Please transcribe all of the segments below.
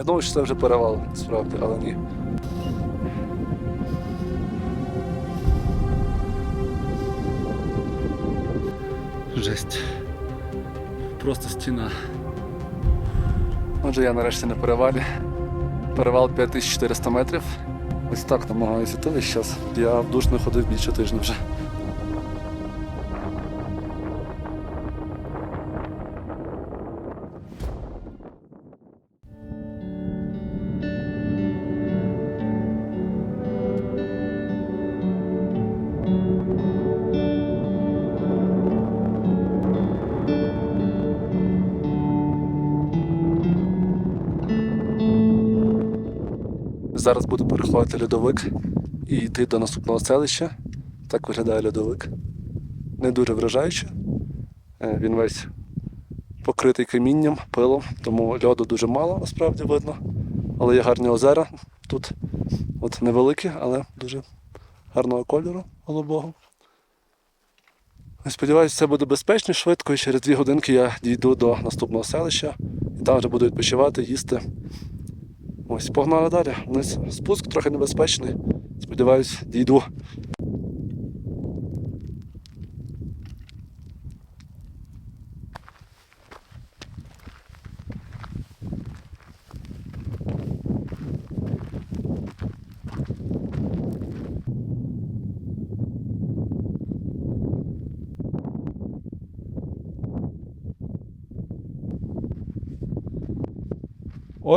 Я думаю, що це вже перевал, справді, але ні. Жесть. Просто стіна. Отже, я нарешті на перевалі. Перевал 5400 метрів. Ось так намагаюся йти весь час. Я в душ не ходив більше тижня вже. Зараз буду переходити льодовик і йти до наступного селища. Так виглядає льодовик. Не дуже вражаюче. Е, Він весь покритий камінням, пилом, тому льоду дуже мало насправді видно. Але є гарні озера. Тут от невеликі, але дуже гарного кольору голубого. Сподіваюся, це буде безпечно, швидко, і через дві годинки я дійду до наступного селища і там вже буду відпочивати, їсти. Ось, погнали далі. Вниз спуск трохи небезпечний. Сподіваюсь, дійду.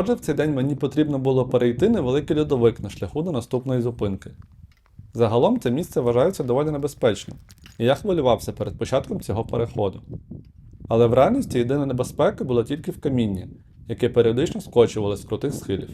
Отже, в цей день мені потрібно було перейти невеликий льодовик на шляху до наступної зупинки. Загалом це місце вважається доволі небезпечним, і я хвилювався перед початком цього переходу. Але в реальності єдина небезпека була тільки в камінні, яке періодично скочували з крутих схилів.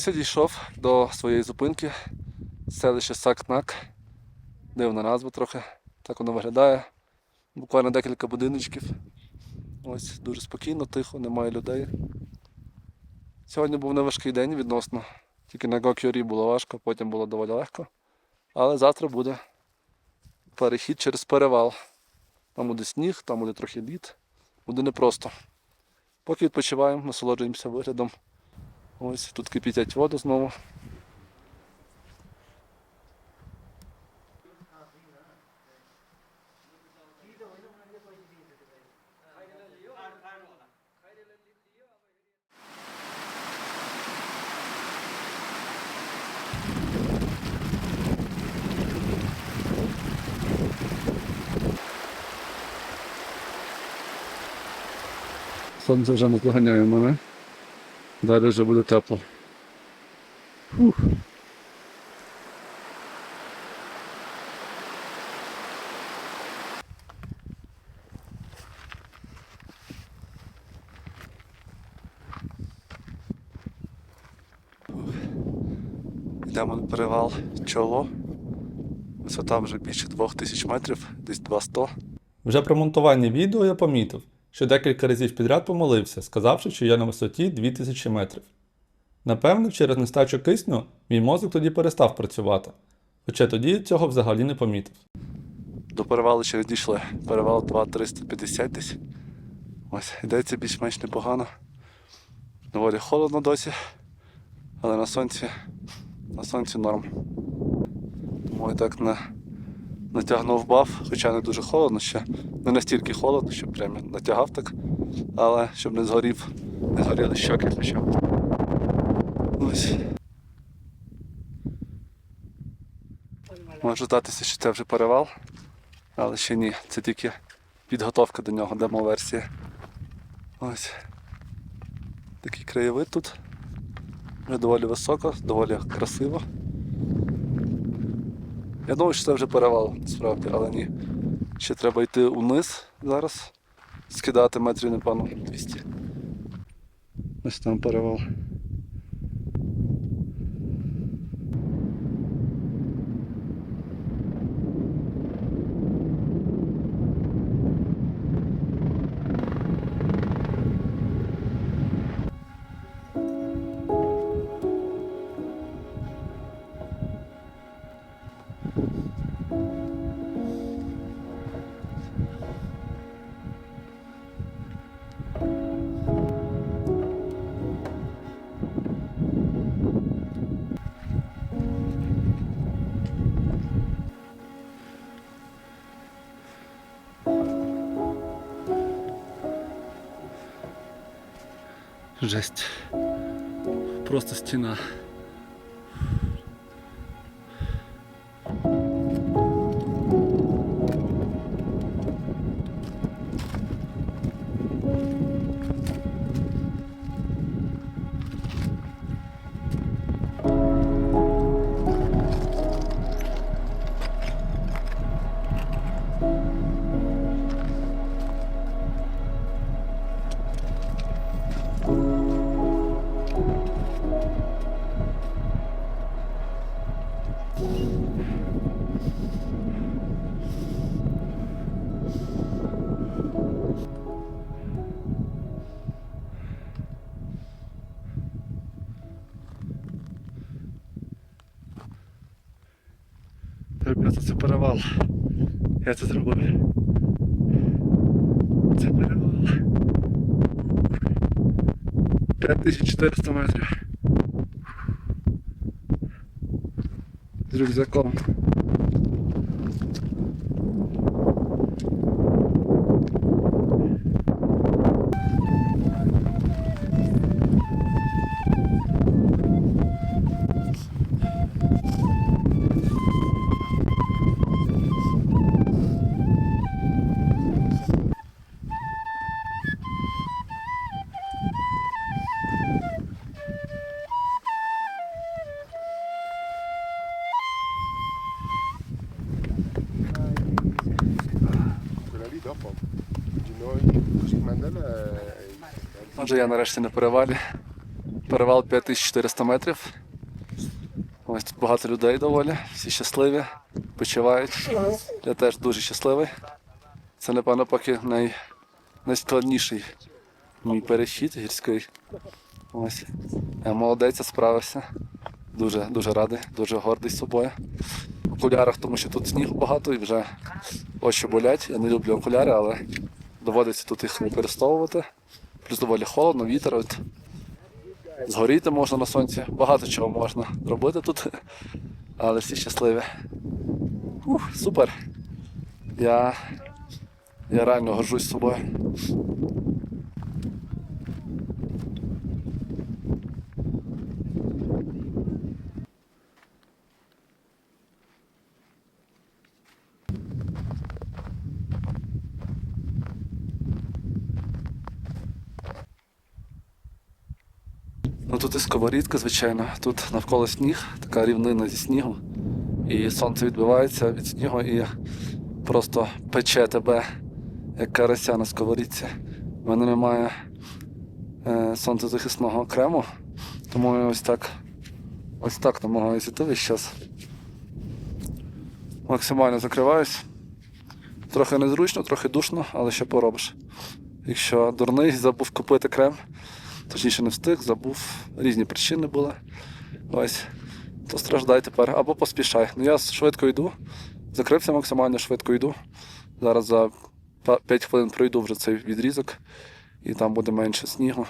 Ось дійшов до своєї зупинки. Селище Сакнак. Дивна назва трохи. Так воно виглядає. Буквально декілька будиночків. Ось дуже спокійно, тихо, немає людей. Сьогодні був неважкий день відносно. Тільки на Гокюрі було важко, потім було доволі легко. Але завтра буде перехід через перевал. Там буде сніг, там буде трохи лід. Буде непросто. Поки відпочиваємо, насолоджуємося виглядом. Ось тут кипітять воду знову. Сонце вже наздоганяє мене. Далі вже буде тепло. Фух. Йдемо на перевал чоло. Висота вже більше 2000 метрів, десь 200. Вже при монтуванні відео я помітив, що декілька разів підряд помилився, сказавши, що я на висоті 2000 метрів. Напевно, через нестачу кисню мій мозок тоді перестав працювати, хоча тоді цього взагалі не помітив. До перевалу ще дійшли. Перевал 2350 десь. Ось, йдеться більш-менш непогано. Доволі холодно досі, але на сонці, на сонці норм. Тому я так на, натягнув баф, хоча не дуже холодно ще. Не настільки холодно, щоб прямо натягав так, але щоб не згорів, не згоріли щоки хоча. Ось. Може здатися, що це вже перевал. Але ще ні, це тільки підготовка до нього, демо-версія. Ось. Такий краєвид тут. Вже доволі високо, доволі красиво. Я думаю, що це вже перевал, справді, але ні. Ще треба йти униз зараз. Скидати метрів, напевно, 200. Ось там перевал. Жесть. Просто стіна. Я це зробив. Це перевал. 5400 метрів. З рюкзаком. Отже, я нарешті на перевалі. Перевал 5400 метрів. Ось тут багато людей доволі, всі щасливі, почувають. Я теж дуже щасливий. Це, напевно, поки най... найскладніший мій перехід гірський. Ось. Я молодець, справився. Дуже, дуже радий, дуже гордий собою. В окулярах, тому що тут снігу багато і вже очі болять. Я не люблю окуляри, але доводиться тут їх використовувати. Плюс доволі холодно, вітер. От. Згоріти можна на сонці, багато чого можна робити тут, але всі щасливі. Ух, супер. Я, я реально горжусь собою. Сковорідка, звичайно. Тут навколо сніг, така рівнина зі снігу. І сонце відбивається від снігу і просто пече тебе, як карася на сковорідці. У мене немає е, сонцезахисного крему, тому я ось так ось так намагаюся йти весь час. Максимально закриваюсь. Трохи незручно, трохи душно, але що поробиш. Якщо дурний, забув купити крем, точніше не встиг, забув, різні причини були. Ось, то страждай тепер або поспішай. Ну я швидко йду, закрився максимально швидко йду. Зараз за 5 хвилин пройду вже цей відрізок, і там буде менше снігу,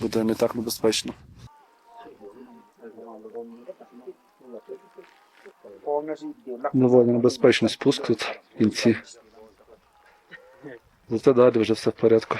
буде не так небезпечно. Доволі небезпечний спуск тут в кінці. Зате далі вже все в порядку.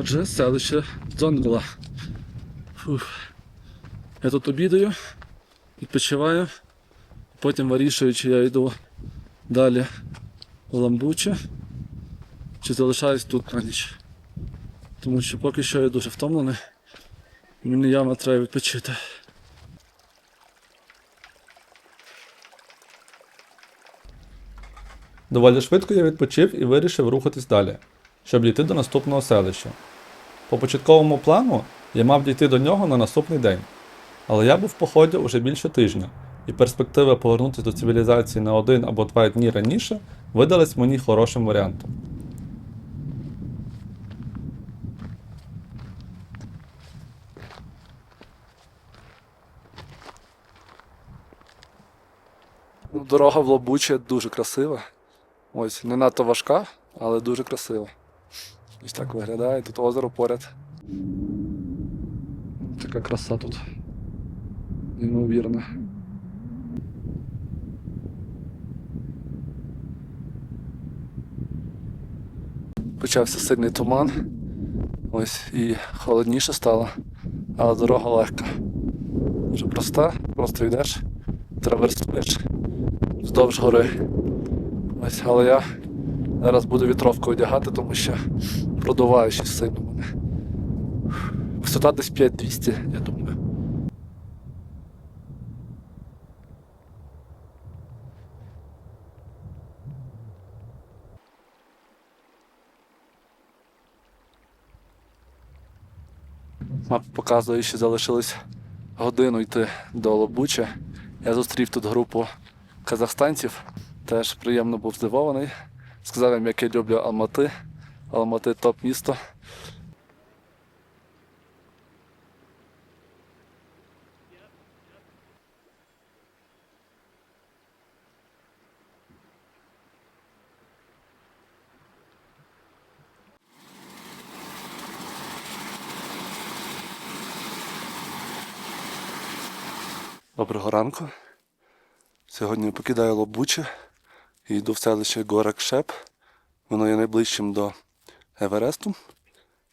Отже, селище Дзонгла. Я тут обідаю, відпочиваю, потім вирішую, чи я йду далі в Ламбуче, чи залишаюсь тут на ніч. Тому що поки що я дуже втомлений, мені явно треба відпочити. Доволі швидко я відпочив і вирішив рухатись далі, щоб дійти до наступного селища. По початковому плану я мав дійти до нього на наступний день, але я був в поході уже більше тижня, і перспектива повернутися до цивілізації на один або два дні раніше видалась мені хорошим варіантом. Ну, Дорога в Лобуче дуже красива. Ось, не надто важка, але дуже красиво. Ось так виглядає, тут озеро поряд. Така краса тут. Неймовірна. Почався сильний туман. Ось і холодніше стало, але дорога легка. Вже проста, просто йдеш, траверсуєш вздовж гори. Ось, але я зараз буду вітровку одягати, тому що продуває щось сильно мене. Висота десь 5200, я думаю. Мапа показує, що залишилось годину йти до Лобуча. Я зустрів тут групу казахстанців. Теж приємно був здивований. Сказав їм, як я люблю Алмати. Алмати топ місто. Доброго ранку. Сьогодні покидаю Лобуче йду в селище Горакшеп. Воно є найближчим до Евересту.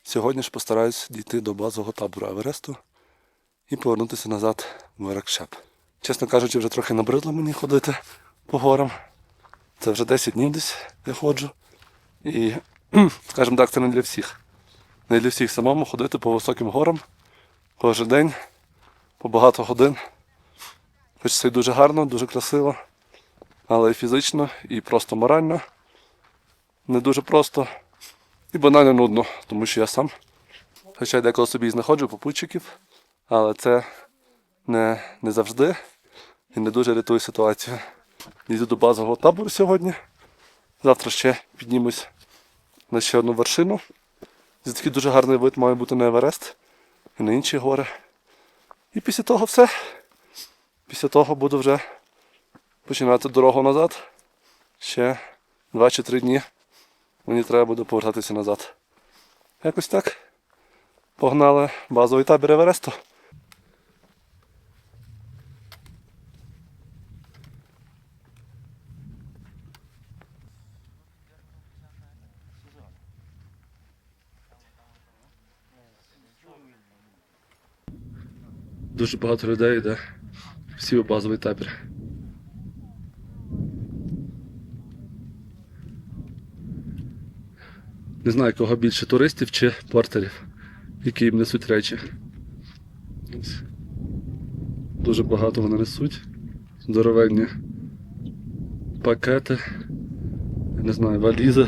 Сьогодні ж постараюсь дійти до базового табору Евересту і повернутися назад в Горакшеп. Чесно кажучи, вже трохи набридло мені ходити по горам. Це вже 10 днів десь я ходжу. І, скажімо так, це не для всіх. Не для всіх самому ходити по високим горам кожен день, по багато годин. Хоч це дуже гарно, дуже красиво, але і фізично, і просто морально. Не дуже просто і банально нудно, тому що я сам. Хоча я деколи собі знаходжу попутчиків, але це не, не завжди і не дуже рятує ситуацію. Йду до базового табору сьогодні. Завтра ще піднімусь на ще одну вершину. Такий дуже гарний вид має бути на Еверест і на інші гори. І після того все. Після того буду вже починати дорогу назад. Ще 2 чи 3 дні. Мені треба буде повертатися назад. Якось так. Погнали базовий табір Евересту. Дуже багато людей йде. Всі у базовий табір. Не знаю, кого більше туристів чи портерів, які їм несуть речі. Дуже багато вони несуть. Здоровенні пакети, не знаю, валізи.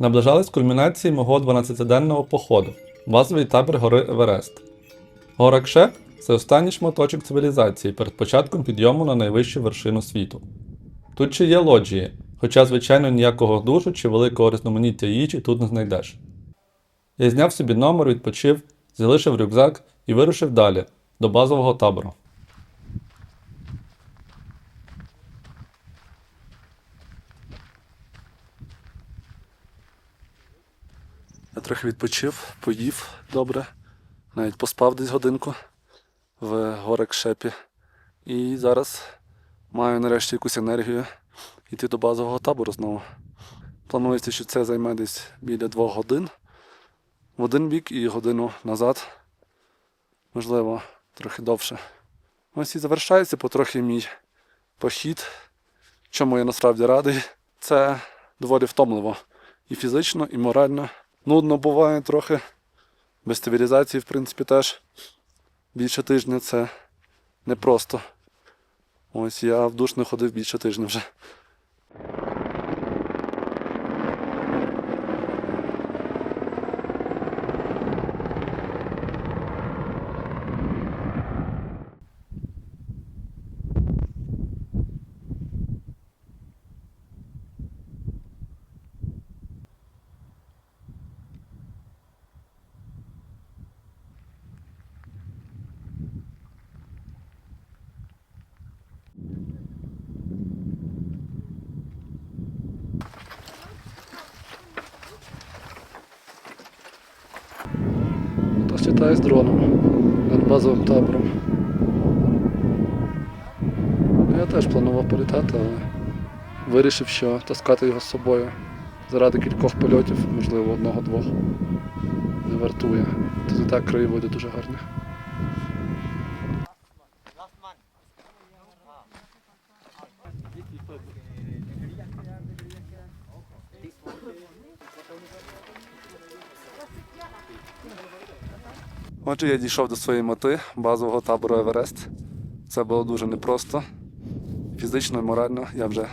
Наближались кульмінації мого 12-денного походу базовий табір гори Еверест. Горакшеп це останній шматочок цивілізації перед початком підйому на найвищу вершину світу. Тут ще є лоджії, хоча, звичайно, ніякого душу чи великого різноманіття їжі тут не знайдеш. Я зняв собі номер, відпочив, залишив рюкзак і вирушив далі, до базового табору. Я трохи відпочив, поїв добре, навіть поспав десь годинку в горекшепі. І зараз маю нарешті якусь енергію йти до базового табору знову. Планується, що це займе десь біля двох годин в один бік і годину назад. Можливо, трохи довше. Ось і завершається потрохи мій похід. Чому я насправді радий. Це доволі втомливо і фізично, і морально. Нудно буває трохи. Без стабілізації, в принципі, теж більше тижня це непросто. Ось я в душ не ходив більше тижня вже. Літаю з дроном над базовим табором. Ну, Я теж планував політати, але вирішив, що таскати його з собою заради кількох польотів, можливо, одного-двох, не вартує. Тут і так краєвиди дуже гарні. Отже, я дійшов до своєї мети базового табору Еверест. Це було дуже непросто. Фізично і морально я вже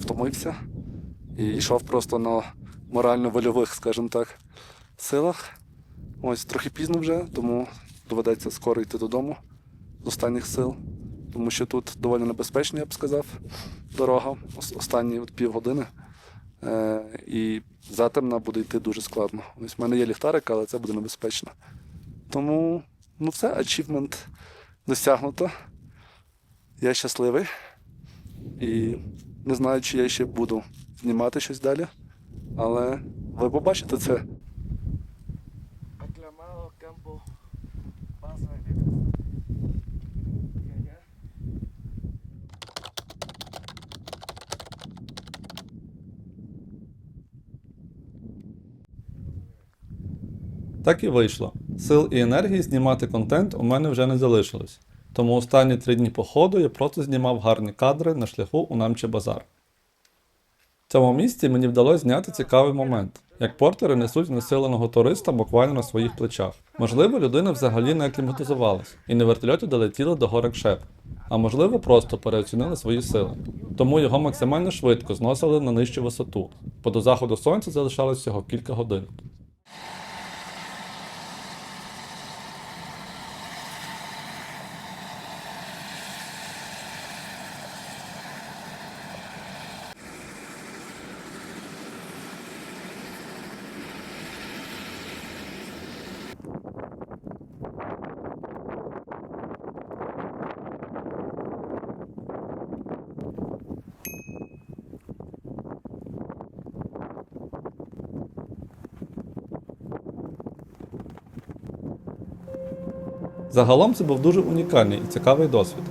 втомився і йшов просто на морально-вольових, скажімо так, силах. Ось трохи пізно вже, тому доведеться скоро йти додому з останніх сил. Тому що тут доволі небезпечно, я б сказав, дорога, останні от півгодини. Е, і затемна буде йти дуже складно. Ось в мене є ліхтарик, але це буде небезпечно. Тому, ну все, ачівмент досягнуто. Я щасливий. І не знаю, чи я ще буду знімати щось далі. Але ви побачите це. Так і вийшло. Сил і енергії знімати контент у мене вже не залишилось. Тому останні три дні походу я просто знімав гарні кадри на шляху у Намче Базар. В цьому місці мені вдалося зняти цікавий момент, як портери несуть населеного туриста буквально на своїх плечах. Можливо, людина взагалі не акліматизувалась і на вертольоті долетіла до горок Шеп, а можливо, просто переоцінили свої сили. Тому його максимально швидко зносили на нижчу висоту, бо до заходу сонця залишалось всього кілька годин. Загалом це був дуже унікальний і цікавий досвід.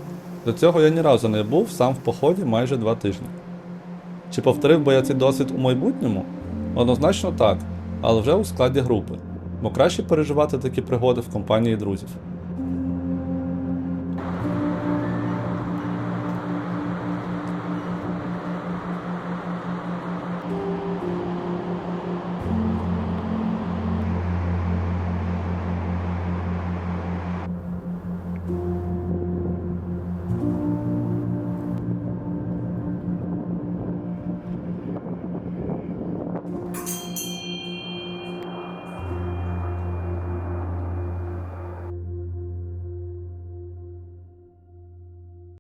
До цього я ні разу не був сам в поході майже два тижні. Чи повторив би я цей досвід у майбутньому? Однозначно так, але вже у складі групи, бо краще переживати такі пригоди в компанії друзів.